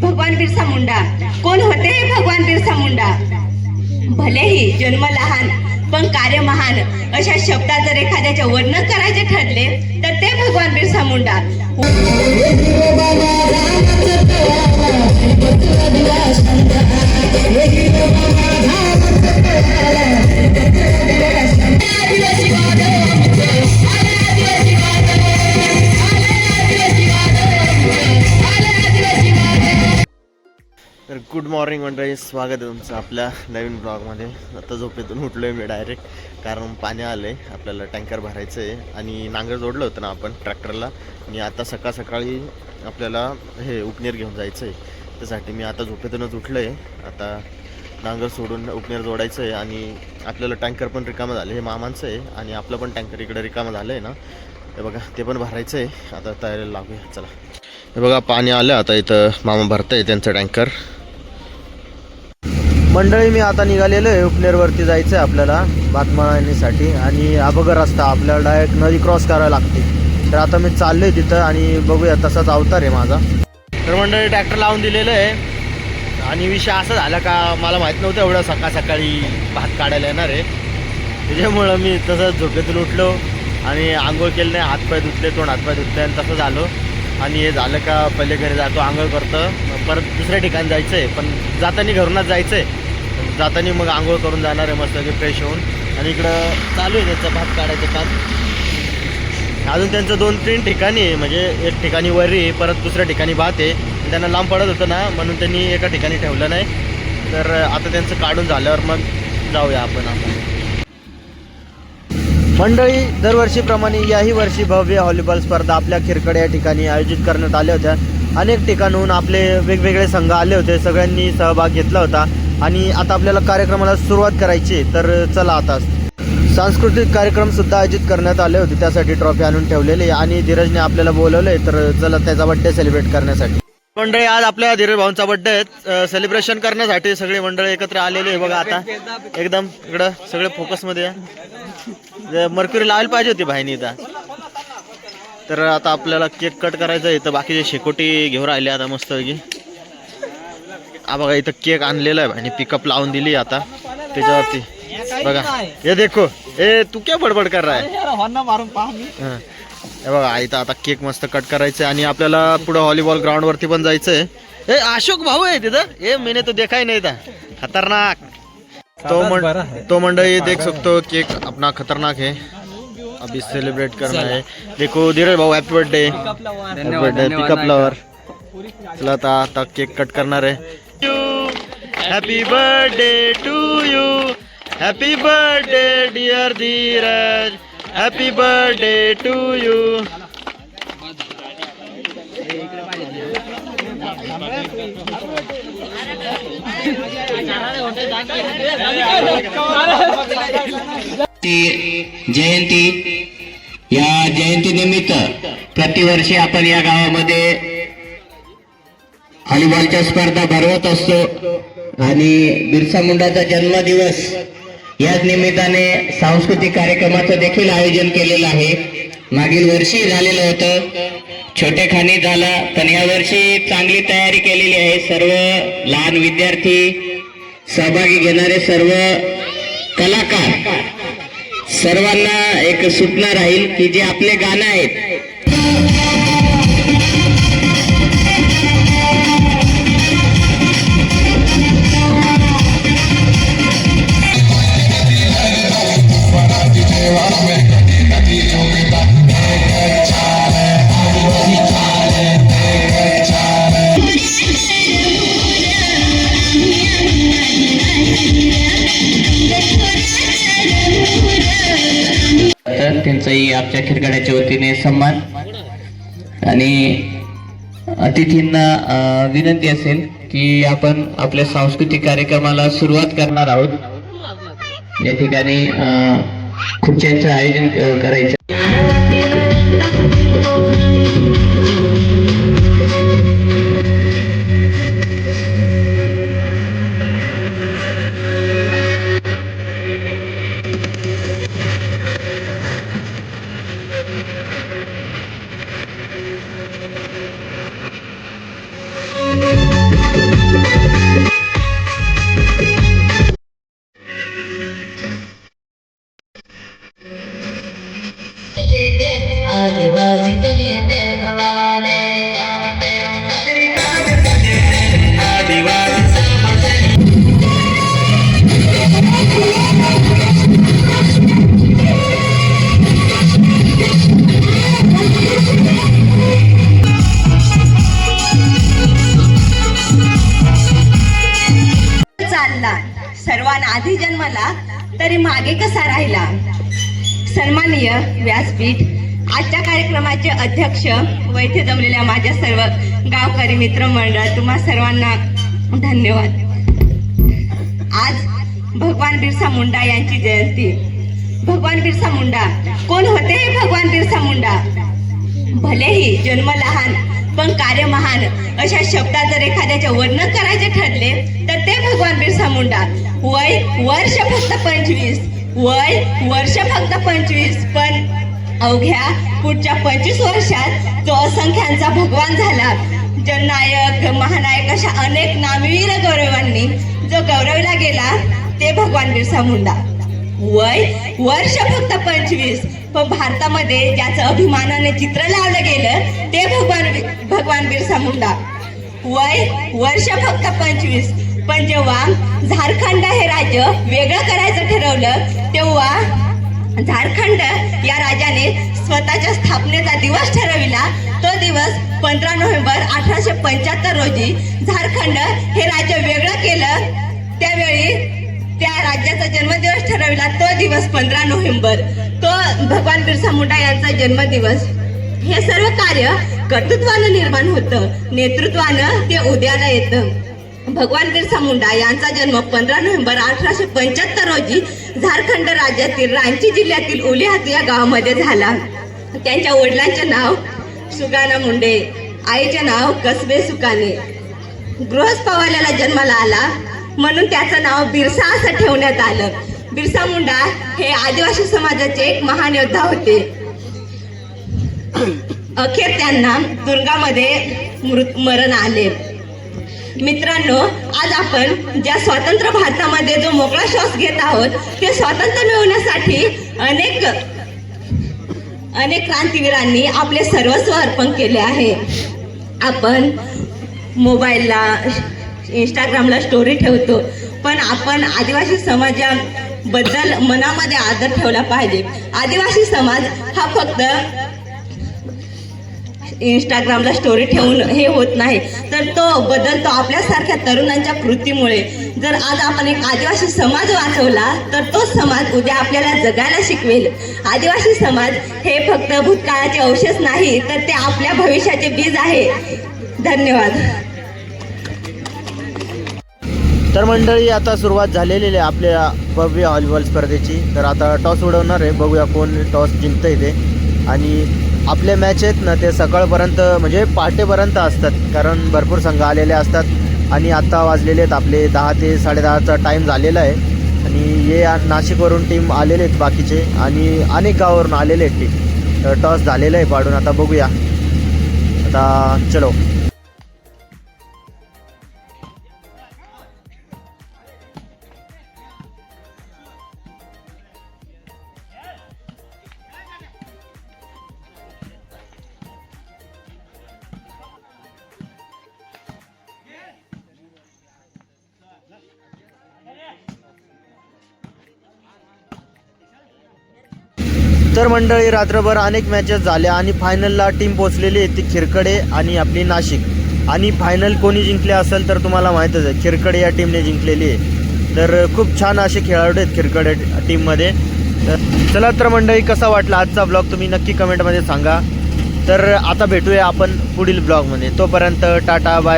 भगवान बिरसा मुंडा. कोण होते हे भगवान बिरसा मुंडा? भलेही जन्म लहान पण कार्य महान अशा शब्दात जर एखाद्याचे वर्णन करायचे ठरले तर ते भगवान बिरसा मुंडा. मॉर्निंग मंडळी. स्वागत आहे तुमचं आपल्या नवीन ब्लॉगमध्ये आता झोपेतून उठलो आहे मी डायरेक्ट कारण पाणी आलं आहे आपल्याला टँकर भरायचं आहे आणि नांगर जोडलं होतं ना आपण ट्रॅक्टरला आणि आता सकाळ सकाळी आपल्याला हे उपनेर घेऊन जायचं आहे त्यासाठी मी आता झोपेतूनच उठलो आहे आता नांगर सोडून उपनेर जोडायचं आहे आणि आपल्याला टँकर पण रिकामं झालं हे मामांचं आहे आणि आपलं पण टँकर इकडे रिकामं झालं आहे ना. हे बघा ते पण भरायचं आहे आता तयारीला लागूया. चला. हे बघा पाणी आलं. आता इथं मामा भरतंय त्यांचं टँकर मंडळी मी आता निघालेलो आहे. उपनेरवरती जायचं आहे आपल्याला बातमानीसाठी. आणि हा रस्ता आपल्याला डायरेक्ट नदी क्रॉस करावी लागते. तर आता मी चाललो आहे तिथं आणि बघूया तसाच अवतार आहे माझा. तर मंडळी ट्रॅक्टर लावून दिलेलं आहे. आणि विषय असा झाला का मला माहीत नव्हतं एवढं सकाळ सकाळी भात काढायला येणार आहे. त्याच्यामुळं मी तसंच झोपेतून उठलो आणि आंघोळ केलं नाही. हातपाय धुतले तोंड हातपाय धुतले आणि तसं झालं. आणि हे झालं का पहिले घरी जातो आंघोळ करतं. परत दुसऱ्या ठिकाणी जायचं आहे पण जाताना घरूनच जायचं आहे जाताना मग आंघोळ करून जाणार आहे मस्त फ्रेश होऊन. आणि इकडं चालू आहे त्यांचं भात काढायचं काम. अजून त्यांचं दोन तीन ठिकाणी आहे. म्हणजे एक ठिकाणी वरी परत दुसऱ्या ठिकाणी भात आहे. त्यांना लांब पडत होतं ना म्हणून त्यांनी एका ठिकाणी ठेवलं नाही. तर आता त्यांचं काढून झाल्यावर मग जाऊया आपण आपण मंडळी दरवर्षीप्रमाणे याही वर्षी भव्य व्हॉलीबॉल स्पर्धा आपल्या खिरकड या ठिकाणी आयोजित करण्यात आल्या होत्या. अनेक ठिकाणहून आपले वेगवेगळे संघ आले होते. सगळ्यांनी सहभाग घेतला होता. आणि आता आपल्याला कार्यक्रमाला सुरुवात करायची आहे. तर चला आता. सांस्कृतिक कार्यक्रम सुद्धा आयोजित करण्यात आले होते त्यासाठी ट्रॉफी आणून ठेवलेली आहे आणि धीरजने आपल्याला बोलवले तर चला त्याचा बड्डे सेलिब्रेट करण्यासाठी. मंडळी आज आपल्या धीरज भाऊंचा बड्डे आहे. सेलिब्रेशन करण्यासाठी सगळे मंडळी एकत्र आलेले आहे बघा आता. एकदम इकडं सगळे फोकसमध्ये मर्क्युरी लावायला पाहिजे होती भाईनी इथं. तर आता आपल्याला केक कट करायचा आहे तर बाकीचे शेकोटी घेऊन राहिले आता मस्तपैकी. हा बघा इथं केक आणलेला आहे आणि पिकअप लावून दिली आता. त्याच्यावरती. बघा हे देखो ए तू क्या बडबड कर रहा है? मारून पहा मी. बघा इथं आता केक मस्त कट करायचं आहे आणि आपल्याला पुढं व्हॉलीबॉल ग्राउंड वरती पण जायचं आहे ए अशोक भाऊ आहे तिथं? ए मैंने तो देखा ही नहीं था खतरनाक. तो मंड. तो मंडळी देख सकते केक अपना खतरनाक है. अभी सेलिब्रेट करना है. देखो धीरज भाऊ happy birthday birthday pickup lover चला आता आता केक कट करणार आहे. Happy birthday to you happy birthday dear Dheeraj happy birthday to you जयंती या जयंतीनिमित्त प्रतिवर्षी आपण या गावामध्ये व्हॉलीबॉलच्या स्पर्धा भरवत असतो. आणि बिरसा मुंडाचा जन्मदिवस याच निमित्ताने सांस्कृतिक कार्यक्रमाचं देखील आयोजन केलेलं आहे. मागील वर्षी झालेलं होतं. छोटेखानी झाला पण यावर्षी चांगली तयारी केलेली आहे. सर्व लहान विद्यार्थी सहभागी घेणारे सर्व कलाकार सर्वांना एक सूचना राहील की जे आपले गाणं आहेत. खेडगाड्याच्या वतीने सन्मान. आणि अतिथींना विनंती असेल की आपण आपल्या सांस्कृतिक कार्यक्रमाला सुरुवात करणार आहोत. या ठिकाणी खुर्च्यांचं आयोजन करायचं. तरी मागे कसा राहिला? सन्माननीय व्यासपीठ आजच्या कार्यक्रमाचे अध्यक्ष व इथे जमलेल्या माझ्या सर्व गावकरी मित्रमंडळ तुम्हा सर्वांना धन्यवाद. आज भगवान बिरसा मुंडा यांची जयंती. भगवान बिरसा मुंडा. कोण होते हे भगवान बिरसा मुंडा? भलेही जन्म लहान पण कार्य महान अशा शब्दात जर एखाद्याचे वर्णन करायचे ठरले तर ते भगवान बिरसा मुंडा. वय वर्ष फक्त पंचवीस. वय वर्ष फक्त पंचवीस. पण अवघ्या पुढच्या पंचवीस वर्षात तो असंख्यांचा भगवान झाला. जननायक महानायक अशा अनेक नामवीर गौरवांनी जो गौरवला गेला ते भगवान बिरसा मुंडा. वय वर्ष फक्त पंचवीस. पण भारतामध्ये ज्याचं अभिमानाने चित्र लावलं गेलं ते भगवान भगवान बिरसा मुंडा. वय वर्ष फक्त पंचवीस. पण जेव्हा झारखंड हे राज्य वेगळं करायचं ठरवलं तेव्हा झारखंड या राजाने स्वतःच्या स्थापनेचा दिवस ठरविला. तो दिवस पंधरा नोव्हेंबर अठराशे पंच्याहत्तर रोजी झारखंड हे राज्य वेगळं केलं. त्यावेळी त्या राज्याचा जन्मदिवस ठरविला. तो दिवस पंधरा नोव्हेंबर. तो भगवान बिरसा मुंडा यांचा जन्मदिवस. हे सर्व कार्य कर्तृत्वानं निर्माण होतं. नेतृत्वानं ते उद्याला येतं. भगवान बिरसा मुंडा यांचा जन्म पंधरा नोव्हेंबर अठराशे पंच्याहत्तर रोजी झारखंड राज्यातील रांची जिल्ह्यातील उलिहात या गावामध्ये झाला. त्यांच्या वडिलांचे नाव सुगाना मुंडे आईचे नाव कसबे सुकाने. गृहस्थ पवाल्याला जन्माला आला म्हणून त्याचं नाव बिरसा असं ठेवण्यात आलं. बिरसा मुंडा हे आदिवासी समाजाचे एक महान योद्धा होते. अखेर त्यांना दुर्गामध्ये मृत मरण आले. मित्रांनो आज आपण ज्या स्वतंत्र भारतामध्ये जो मोकळा श्वास घेत आहोत ते स्वातंत्र्य मिळवण्यासाठी अनेक अनेक क्रांतीवीरांनी आपले सर्वस्व अर्पण केले आहे. आपण मोबाईलला इंस्टाग्रामला स्टोरी ठेवतो पण आपण आदिवासी समाजाबद्दल मनामध्ये आदर ठेवला पाहिजे. आदिवासी समाज हा फक्त इंस्टाग्रामला स्टोरी ठेवून हे होत नाही. तर तो बदलतो आपल्यासारख्या तरुणांच्या कृतीमुळे. जर आज आपण एक आदिवासी समाज वाचवला तर तो समाज उद्या आपल्याला जगायला शिकवेल. आदिवासी समाज हे फक्त भूतकाळाचे अवशेष नाही तर ते आपल्या भविष्याचे बीज आहे. धन्यवाद. तर मंडळी आता सुरुवात झालेली आहे आपल्या भव्य व्हॉलीबॉल स्पर्धेची. तर आता टॉस उडवणार आहे. बघूया कोण टॉस जिंकतंय ते. आणि आपले मॅच आहेत ना ते सकाळपर्यंत म्हणजे पहाटेपर्यंत असतात. कारण भरपूर संघ आलेले असतात आणि आत्ता वाजलेले आहेत. आपले दहा ते साडेदहाचा टाईम झालेला आहे. आणि हे नाशिकवरून टीम आलेले आहेत बाकीचे आणि अनेक गावावरून आलेले आहेत टीम तर टॉस झालेलं आहे पाडून. आता बघूया. आता चलो. तर मंडळी रात्रभर अनेक मॅचेस झाल्या आणि फायनलला टीम पोचलेली आहे ती खिरकडे आणि आपली नाशिक. आणि फायनल कोणी जिंकले असेल तर तुम्हाला माहीतच आहे खिरकडे या टीमने जिंकलेली आहे. तर खूप छान असे खेळाडू आहेत खिरकडे टीममध्ये तर चला तर मंडळी कसा वाटला आजचा ब्लॉग तुम्ही नक्की कमेंटमध्ये सांगा. तर आता भेटूया आपण पुढील ब्लॉगमध्ये तोपर्यंत टाटा बाय